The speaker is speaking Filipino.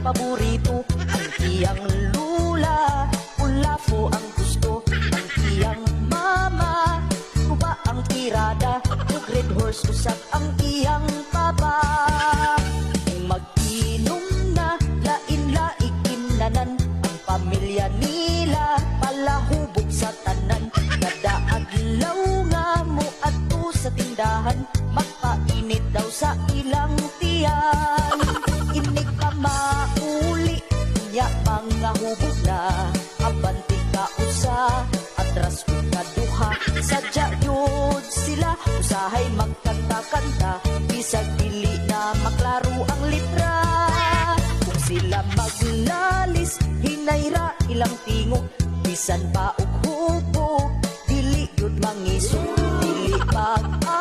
paborito. Ang iyang lula Pula po ang gusto. Ang iyang mama Kuba ang tirada. Ug red horse usap ang iyang papa. Kung mag-inom na Lain-laing kinanan. Ang pamilya nila Palahubog sa tanan. Kada adlaw nga mo ato sa tindahan. Magpainit daw sa ilang tiyan mga hubog na Abanti ka usa Atras ko kaduha Sadya yun sila Usahay magkanta-kanta. Bisag dili na maklaro ang litra. Kung sila maglalis Hinayra ilang tingog Bisan pa og hubog Dili yun mangisog Dili magsinakta